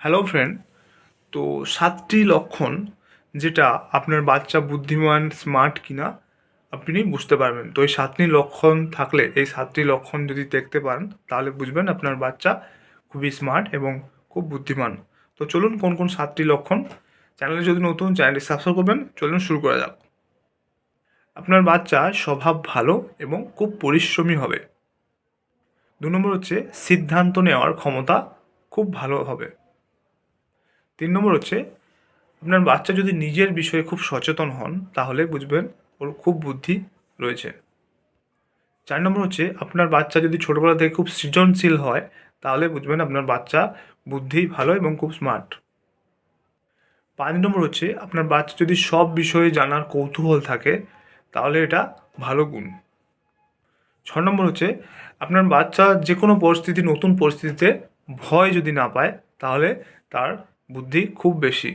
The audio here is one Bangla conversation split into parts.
হ্যালো ফ্রেন্ড তো সাতটি লক্ষণ যেটা আপনার বাচ্চা বুদ্ধিমান স্মার্ট কিনা, আপনি বুঝতে পারবেন। তো এই সাতটি লক্ষণ থাকলে, এই সাতটি লক্ষণ যদি দেখতে পান, তাহলে বুঝবেন আপনার বাচ্চা খুবই স্মার্ট এবং খুব বুদ্ধিমান। তো চলুন কোন কোন সাতটি লক্ষণ, চ্যানেলে যদি নতুন, চ্যানেলটি সাবস্ক্রাইব করবেন, চলুন শুরু করা যাক। আপনার বাচ্চা স্বভাব ভালো এবং খুব পরিশ্রমী হবে। দু নম্বর হচ্ছে, সিদ্ধান্ত নেওয়ার ক্ষমতা খুব ভালো হবে। তিন নম্বর হচ্ছে, আপনার বাচ্চা যদি নিজের বিষয়ে খুব সচেতন হন, তাহলে বুঝবেন ওর খুব বুদ্ধি রয়েছে। চার নম্বর হচ্ছে, আপনার বাচ্চা যদি ছোটোবেলা থেকে খুব সৃজনশীল হয়, তাহলে বুঝবেন আপনার বাচ্চা বুদ্ধি ভালো এবং খুব স্মার্ট পাঁচ নম্বর হচ্ছে, আপনার বাচ্চা যদি সব বিষয়ে জানার কৌতূহল থাকে, তাহলে এটা ভালো গুণ। ছ নম্বর হচ্ছে, আপনার বাচ্চা যে কোনো পরিস্থিতি, নতুন পরিস্থিতিতে ভয় যদি না পায়, তাহলে তার বুদ্ধি খুব বেশি।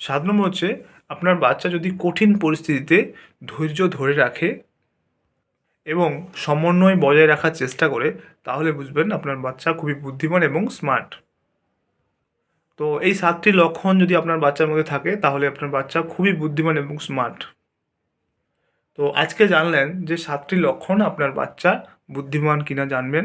সাত নম্বর হচ্ছে, আপনার বাচ্চা যদি কঠিন পরিস্থিতিতে ধৈর্য ধরে রাখে এবং সমন্বয় বজায় রাখার চেষ্টা করে, তাহলে বুঝবেন আপনার বাচ্চা খুবই বুদ্ধিমান এবং স্মার্ট তো এই সাতটি লক্ষণ যদি আপনার বাচ্চার মধ্যে থাকে, তাহলে আপনার বাচ্চা খুবই বুদ্ধিমান এবং স্মার্ট তো আজকে জানলেন যে সাতটি লক্ষণ আপনার বাচ্চা বুদ্ধিমান কিনা জানবেন।